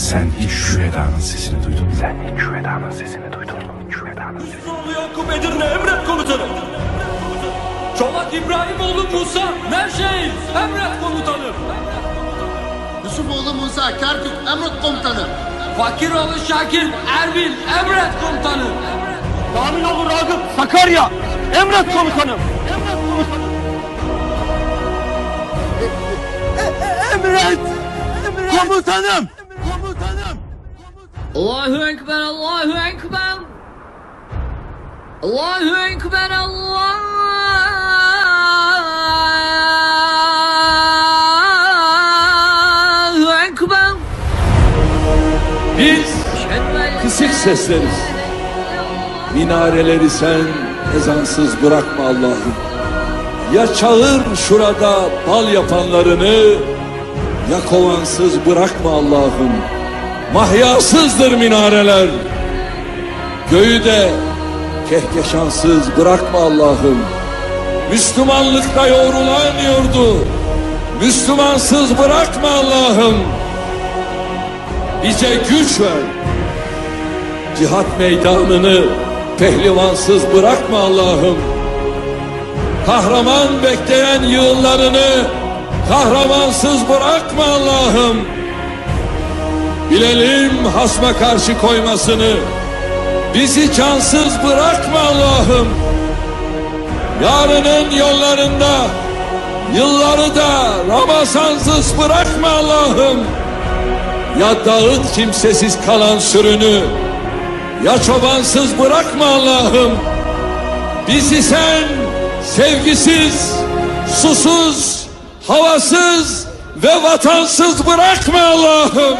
Sen hiç şu Eda'nın sesini duydun mu? Sen hiç şu Eda'nın sesini duydun mu? Şu Eda'nın sesini. Yusuflu Yakup Edirne emret komutanım. Çolak İbrahimoğlu Musa Nevşehir emret komutanım. Yusufoğlu Musa Kerkük Emret Komutanı. Fakiroğlu Şakir Erbil emret komutanım. Kaminoğlu Ragıp Sakarya emret komutanım. Emret. Komutanım. Komutanım. Allahu Ekber, Allahu Ekber. Allahu Ekber, Allahu Ekber. Biz kısık sesleriz. Minareleri sen ezansız bırakma Allah'ım. Ya çağır şurada bal yapanlarını, ya kovansız bırakma Allah'ım. Mahyasızdır minareler. Göğü de kehkeşansız bırakma Allah'ım. Müslümanlıkta yoğrulan yurdu, Müslümansız bırakma Allah'ım. Bize güç ver. Cihat meydanını pehlivansız bırakma Allah'ım. Kahraman bekleyen yığınlarını kahramansız bırakma Allah'ım. Bilelim hasma karşı koymasını. Bizi cansız bırakma Allah'ım. Yarının yollarında yılları da Ramazansız bırakma Allah'ım. Ya dağıt kimsesiz kalan sürünü Ya çobansız bırakma Allah'ım Bizi sen sevgisiz, susuz, havasız ve vatansız bırakma Allah'ım